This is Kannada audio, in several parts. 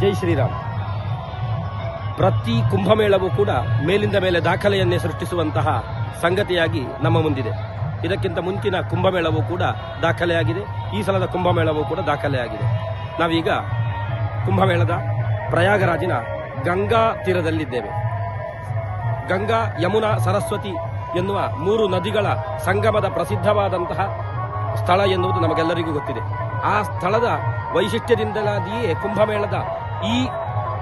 ಜೈ ಶ್ರೀರಾಮ್. ಪ್ರತಿ ಕುಂಭಮೇಳವೂ ಕೂಡ ಮೇಲಿಂದ ಮೇಲೆ ದಾಖಲೆಯನ್ನೇ ಸೃಷ್ಟಿಸುವಂತಹ ಸಂಗತಿಯಾಗಿ ನಮ್ಮ ಮುಂದಿದೆ. ಇದಕ್ಕಿಂತ ಮುಂಚಿನ ಕುಂಭಮೇಳವೂ ಕೂಡ ದಾಖಲೆಯಾಗಿದೆ. ಈ ಸಲದ ಕುಂಭಮೇಳವೂ ಕೂಡ ದಾಖಲೆಯಾಗಿದೆ. ನಾವೀಗ ಕುಂಭಮೇಳದ ಪ್ರಯಾಗರಾಜಿನ ಗಂಗಾ ತೀರದಲ್ಲಿದ್ದೇವೆ. ಗಂಗಾ ಯಮುನಾ ಸರಸ್ವತಿ ಎನ್ನುವ ಮೂರು ನದಿಗಳ ಸಂಗಮದ ಪ್ರಸಿದ್ಧವಾದಂತಹ ಸ್ಥಳ ಎನ್ನುವುದು ನಮಗೆಲ್ಲರಿಗೂ ಗೊತ್ತಿದೆ. ಆ ಸ್ಥಳದ ವೈಶಿಷ್ಟ್ಯದಿಂದಲಾದಿಯೇ ಕುಂಭಮೇಳದ ಈ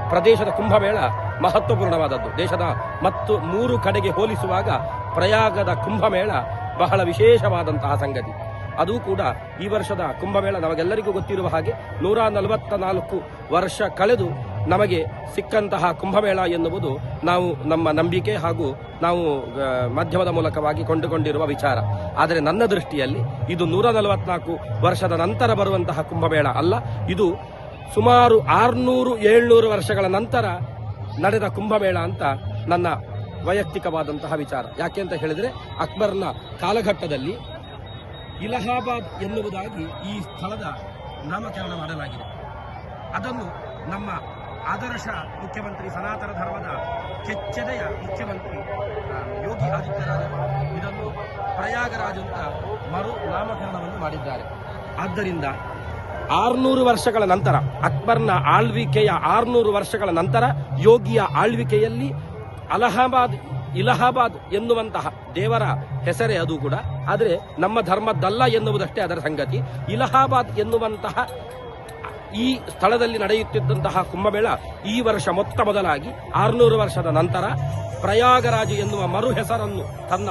ಪ್ರದೇಶದ ಕುಂಭಮೇಳ ಮಹತ್ವಪೂರ್ಣವಾದದ್ದು. ದೇಶದ ಮತ್ತು ಮೂರು ಕಡೆಗೆ ಹೋಲಿಸುವಾಗ ಪ್ರಯಾಗದ ಕುಂಭಮೇಳ ಬಹಳ ವಿಶೇಷವಾದಂತಹ ಸಂಗತಿ. ಅದು ಕೂಡ ಈ ವರ್ಷದ ಕುಂಭಮೇಳ ನಮಗೆಲ್ಲರಿಗೂ ಗೊತ್ತಿರುವ ಹಾಗೆ ನೂರ ನಲವತ್ತ ನಾಲ್ಕು ವರ್ಷ ಕಳೆದು ನಮಗೆ ಸಿಕ್ಕಂತಹ ಕುಂಭಮೇಳ ಎನ್ನುವುದು ನಾವು ನಮ್ಮ ನಂಬಿಕೆ ಹಾಗೂ ನಾವು ಮಾಧ್ಯಮದ ಮೂಲಕವಾಗಿ ಕೊಂಡುಕೊಂಡಿರುವ ವಿಚಾರ. ಆದರೆ ನನ್ನ ದೃಷ್ಟಿಯಲ್ಲಿ ಇದು ನೂರ ನಲವತ್ನಾಲ್ಕು ವರ್ಷದ ನಂತರ ಬರುವಂತಹ ಕುಂಭಮೇಳ ಅಲ್ಲ. ಇದು ಸುಮಾರು ಆರ್ನೂರು ಏಳ್ನೂರು ವರ್ಷಗಳ ನಂತರ ನಡೆದ ಕುಂಭಮೇಳ ಅಂತ ನನ್ನ ವೈಯಕ್ತಿಕವಾದಂತಹ ವಿಚಾರ. ಯಾಕೆ ಅಂತ ಹೇಳಿದ್ರೆ ಅಕ್ಬರ್ನ ಕಾಲಘಟ್ಟದಲ್ಲಿ ಇಲಹಾಬಾದ್ ಎನ್ನುವುದಾಗಿ ಈ ಸ್ಥಳದ ನಾಮಕರಣ ಮಾಡಲಾಗಿದೆ. ಅದನ್ನು ನಮ್ಮ ಆದರ್ಶ ಮುಖ್ಯಮಂತ್ರಿ ಸನಾತನ ಧರ್ಮದ ಕೆಚ್ಚೆದೆಯ ಮುಖ್ಯಮಂತ್ರಿ ಯೋಗಿ ಆದಿತ್ಯನಾಥ್ ಇದನ್ನು ಪ್ರಯಾಗರಾಜ್ ಅಂತ ಮರು ನಾಮಕರಣವನ್ನು ಮಾಡಿದ್ದಾರೆ. ಆದ್ದರಿಂದ ಆರ್ನೂರು ವರ್ಷಗಳ ನಂತರ, ಅಕ್ಬರ್ನ ಆಳ್ವಿಕೆಯ ಆರ್ನೂರು ವರ್ಷಗಳ ನಂತರ, ಯೋಗಿಯ ಆಳ್ವಿಕೆಯಲ್ಲಿ ಅಲಹಾಬಾದ್, ಇಲಹಾಬಾದ್ ಎನ್ನುವಂತಹ ದೇವರ ಹೆಸರೇ ಅದು ಕೂಡ. ಆದರೆ ನಮ್ಮ ಧರ್ಮದ್ದಲ್ಲ ಎನ್ನುವುದಷ್ಟೇ ಅದರ ಸಂಗತಿ. ಇಲಹಾಬಾದ್ ಎನ್ನುವಂತಹ ಈ ಸ್ಥಳದಲ್ಲಿ ನಡೆಯುತ್ತಿದ್ದಂತಹ ಕುಂಭಮೇಳ ಈ ವರ್ಷ ಮೊತ್ತ ಮೊದಲಾಗಿ ಆರ್ನೂರು ವರ್ಷದ ನಂತರ ಪ್ರಯಾಗರಾಜು ಎನ್ನುವ ಮರು ಹೆಸರನ್ನು ತನ್ನ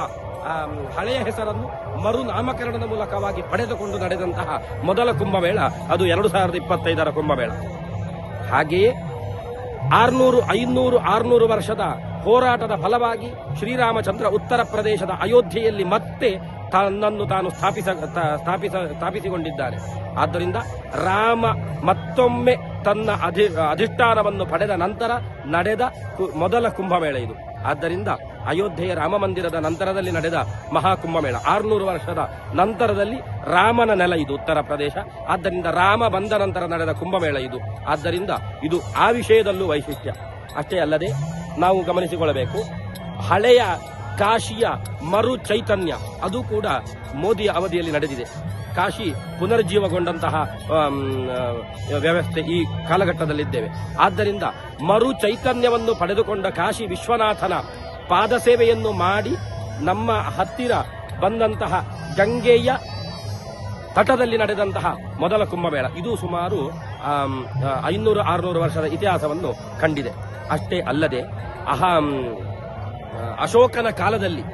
ಹಳೆಯ ಹೆಸರನ್ನು ಮರು ನಾಮಕರಣದ ಮೂಲಕವಾಗಿ ಪಡೆದುಕೊಂಡು ನಡೆದಂತಹ ಮೊದಲ ಕುಂಭಮೇಳ, ಅದು ಎರಡು ಸಾವಿರದ ಇಪ್ಪತ್ತೈದರ ಕುಂಭಮೇಳ. ಹಾಗೆಯೇ ಆರ್ನೂರು, ಐನೂರು, ಆರ್ನೂರು ವರ್ಷದ ಹೋರಾಟದ ಫಲವಾಗಿ ಶ್ರೀರಾಮಚಂದ್ರ ಉತ್ತರ ಪ್ರದೇಶದ ಅಯೋಧ್ಯೆಯಲ್ಲಿ ಮತ್ತೆ ತನ್ನನ್ನು ತಾನು ಸ್ಥಾಪಿಸ ಸ್ಥಾಪಿಸ, ಸ್ಥಾಪಿಸಿಕೊಂಡಿದ್ದಾರೆ. ಆದ್ದರಿಂದ ರಾಮ ಮತ್ತೊಮ್ಮೆ ತನ್ನ ಅಧಿ, ಅಧಿಷ್ಠಾನವನ್ನು ಪಡೆದ ನಂತರ ನಡೆದ ಮೊದಲ ಕುಂಭಮೇಳ ಇದು. ಆದ್ದರಿಂದ ಅಯೋಧ್ಯೆಯ ರಾಮ ಮಂದಿರದ ನಂತರದಲ್ಲಿ ನಡೆದ ಮಹಾಕುಂಭಮೇಳ. ಆರುನೂರು ವರ್ಷದ ನಂತರದಲ್ಲಿ ರಾಮನ ನೆಲ ಇದು ಉತ್ತರ ಪ್ರದೇಶ. ಆದ್ದರಿಂದ ರಾಮ ಬಂದ ನಂತರ ನಡೆದ ಕುಂಭಮೇಳ ಇದು. ಆದ್ದರಿಂದ ಇದು ಆ ವಿಷಯದಲ್ಲೂ ವೈಶಿಷ್ಟ್ಯ. ಅಷ್ಟೇ ಅಲ್ಲದೆ ನಾವು ಗಮನಿಸಿಕೊಳ್ಳಬೇಕು, ಹಳೆಯ ಕಾಶಿಯ ಮರು ಚೈತನ್ಯ ಅದು ಕೂಡ ಮೋದಿಯ ಅವಧಿಯಲ್ಲಿ ನಡೆದಿದೆ. ಕಾಶಿ ಪುನರ್ಜೀವಗೊಂಡಂತಹ ವ್ಯವಸ್ಥೆ ಈ ಕಾಲಘಟ್ಟದಲ್ಲಿದ್ದೇವೆ. ಆದ್ದರಿಂದ ಮರು ಚೈತನ್ಯವನ್ನು ಪಡೆದುಕೊಂಡ ಕಾಶಿ ವಿಶ್ವನಾಥನ ಪಾದಸೇವೆಯನ್ನು ಮಾಡಿ ನಮ್ಮ ಹತ್ತಿರ ಬಂದಂತಹ ಗಂಗೆಯ ತಟದಲ್ಲಿ ನಡೆದಂತಹ ಮೊದಲ ಕುಂಭಮೇಳ. ಇದು ಸುಮಾರು ಐನೂರು ಆರುನೂರು ವರ್ಷದ ಇತಿಹಾಸವನ್ನು ಕಂಡಿದೆ. ಅಷ್ಟೇ ಅಲ್ಲದೆ, ಅಹಂ ಅಶೋಕನ ಕಾಲದಲ್ಲಿ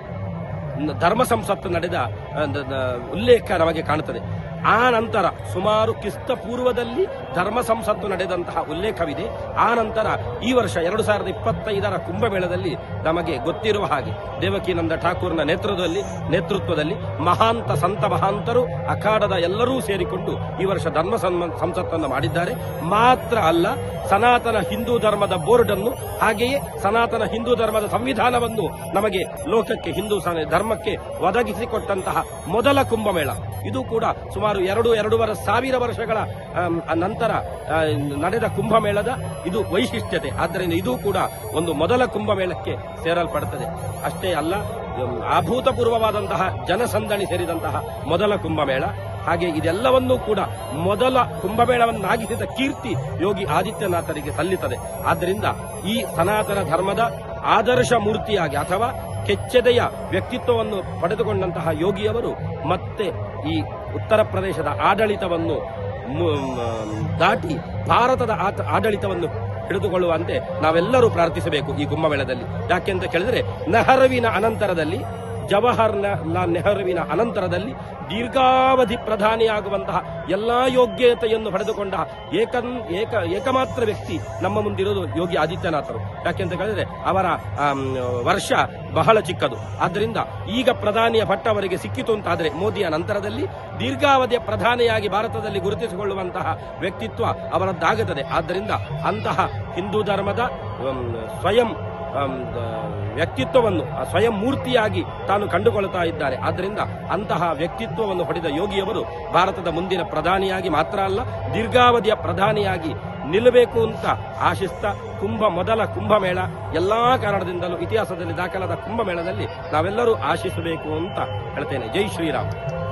ಧರ್ಮ ಸಂಸತ್ತು ನಡೆದ ಉಲ್ಲೇಖ ನಮಗೆ ಕಾಣುತ್ತದೆ. ಆ ನಂತರ ಸುಮಾರು ಕ್ರಿಸ್ತ ಪೂರ್ವದಲ್ಲಿ ಧರ್ಮ ಸಂಸತ್ತು ನಡೆದಂತಹ ಉಲ್ಲೇಖವಿದೆ. ಆ ನಂತರ ಈ ವರ್ಷ ಎರಡು ಸಾವಿರದ ಇಪ್ಪತ್ತೈದರ ಕುಂಭಮೇಳದಲ್ಲಿ ನಮಗೆ ಗೊತ್ತಿರುವ ಹಾಗೆ ದೇವಕಿನಂದ ಠಾಕೂರ್ನ ನೇತೃತ್ವದಲ್ಲಿ ನೇತೃತ್ವದಲ್ಲಿ ಮಹಾಂತ, ಸಂತ ಮಹಾಂತರು, ಅಖಾಡದ ಎಲ್ಲರೂ ಸೇರಿಕೊಂಡು ಈ ವರ್ಷ ಧರ್ಮ ಸಂಸತ್ತನ್ನು ಮಾಡಿದ್ದಾರೆ. ಮಾತ್ರ ಅಲ್ಲ, ಸನಾತನ ಹಿಂದೂ ಧರ್ಮದ ಬೋರ್ಡ್ ಅನ್ನು ಹಾಗೆಯೇ ಸನಾತನ ಹಿಂದೂ ಧರ್ಮದ ಸಂವಿಧಾನವನ್ನು ನಮಗೆ ಲೋಕಕ್ಕೆ, ಹಿಂದೂ ಧರ್ಮಕ್ಕೆ ಒದಗಿಸಿಕೊಟ್ಟಂತಹ ಮೊದಲ ಕುಂಭಮೇಳ. ಇದು ಕೂಡ ಸುಮಾರು ಎರಡು, ಎರಡೂವರೆ ಸಾವಿರ ವರ್ಷಗಳ ನಂತರ ನಡೆದ ಕುಂಭಮೇಳದ ಇದು ವೈಶಿಷ್ಟ್ಯತೆ. ಆದ್ದರಿಂದ ಇದು ಕೂಡ ಒಂದು ಮೊದಲ ಕುಂಭಮೇಳಕ್ಕೆ ಸೇರಲ್ಪಡುತ್ತದೆ ಅಷ್ಟೇ ಅಲ್ಲ ಅಭೂತಪೂರ್ವವಾದಂತಹ ಜನಸಂದಣಿ ಸೇರಿದಂತಹ ಮೊದಲ ಕುಂಭಮೇಳ. ಹಾಗೆ ಇದೆಲ್ಲವನ್ನೂ ಕೂಡ ಮೊದಲ ಕುಂಭಮೇಳವನ್ನಾಗಿಸಿದ ಕೀರ್ತಿ ಯೋಗಿ ಆದಿತ್ಯನಾಥರಿಗೆ ಸಲ್ಲಿತದೆ. ಆದ್ದರಿಂದ ಈ ಸನಾತನ ಧರ್ಮದ ಆದರ್ಶ ಮೂರ್ತಿಯಾಗಿ ಅಥವಾ ಕೆಚ್ಚೆದೆಯ ವ್ಯಕ್ತಿತ್ವವನ್ನು ಪಡೆದುಕೊಂಡಂತಹ ಯೋಗಿಯವರು ಮತ್ತೆ ಈ ಉತ್ತರ ಪ್ರದೇಶದ ಆಡಳಿತವನ್ನು ದಾಟಿ ಭಾರತದ ಆಡಳಿತವನ್ನು ಹಿಡಿದುಕೊಳ್ಳುವಂತೆ ನಾವೆಲ್ಲರೂ ಪ್ರಾರ್ಥಿಸಬೇಕು ಈ ಕುಂಭಮೇಳದಲ್ಲಿ. ಯಾಕೆಂತ ಕೇಳಿದ್ರೆ, ನಹರವಿನ ಅನಂತರದಲ್ಲಿ ಜವಾಹರ್ಲಾಲ್ ನೆಹರುವಿನ ಅನಂತರದಲ್ಲಿ ದೀರ್ಘಾವಧಿ ಪ್ರಧಾನಿಯಾಗುವಂತಹ ಎಲ್ಲ ಯೋಗ್ಯತೆಯನ್ನು ಪಡೆದುಕೊಂಡ ಏಕನ್ ಏಕ ಏಕಮಾತ್ರ ವ್ಯಕ್ತಿ ನಮ್ಮ ಮುಂದಿರೋದು ಯೋಗಿ ಆದಿತ್ಯನಾಥರು. ಯಾಕೆಂತ ಕೇಳಿದ್ರೆ ಅವರ ವರ್ಷ ಬಹಳ ಚಿಕ್ಕದು. ಆದ್ದರಿಂದ ಈಗ ಪ್ರಧಾನಿಯ ಪಟ್ಟ ಅವರಿಗೆ ಸಿಕ್ಕಿತು ಅಂತಾದರೆ ಮೋದಿಯ ನಂತರದಲ್ಲಿ ದೀರ್ಘಾವಧಿಯ ಪ್ರಧಾನಿಯಾಗಿ ಭಾರತದಲ್ಲಿ ಗುರುತಿಸಿಕೊಳ್ಳುವಂತಹ ವ್ಯಕ್ತಿತ್ವ ಅವರದ್ದಾಗುತ್ತದೆ. ಆದ್ದರಿಂದ ಅಂತಹ ಹಿಂದೂ ಧರ್ಮದ ಸ್ವಯಂ ವ್ಯಕ್ತಿತ್ವವನ್ನು ಸ್ವಯಂ ಮೂರ್ತಿಯಾಗಿ ತಾನು ಕಂಡುಕೊಳ್ತಾ ಇದ್ದಾರೆ. ಆದ್ದರಿಂದ ಅಂತಹ ವ್ಯಕ್ತಿತ್ವವನ್ನು ಹೊಡೆದ ಯೋಗಿಯವರು ಭಾರತದ ಮುಂದಿನ ಪ್ರಧಾನಿಯಾಗಿ ಮಾತ್ರ ಅಲ್ಲ, ದೀರ್ಘಾವಧಿಯ ಪ್ರಧಾನಿಯಾಗಿ ನಿಲ್ಲಬೇಕು ಅಂತ ಆಶಿಸ್ತಾ ಕುಂಭ, ಮೊದಲ ಕುಂಭಮೇಳ ಎಲ್ಲಾ ಕಾರಣದಿಂದಲೂ ಇತಿಹಾಸದಲ್ಲಿ ದಾಖಲಾದ ಕುಂಭಮೇಳದಲ್ಲಿ ನಾವೆಲ್ಲರೂ ಆಶಿಸಬೇಕು ಅಂತ ಹೇಳ್ತೇನೆ. ಜೈ ಶ್ರೀರಾಮ್.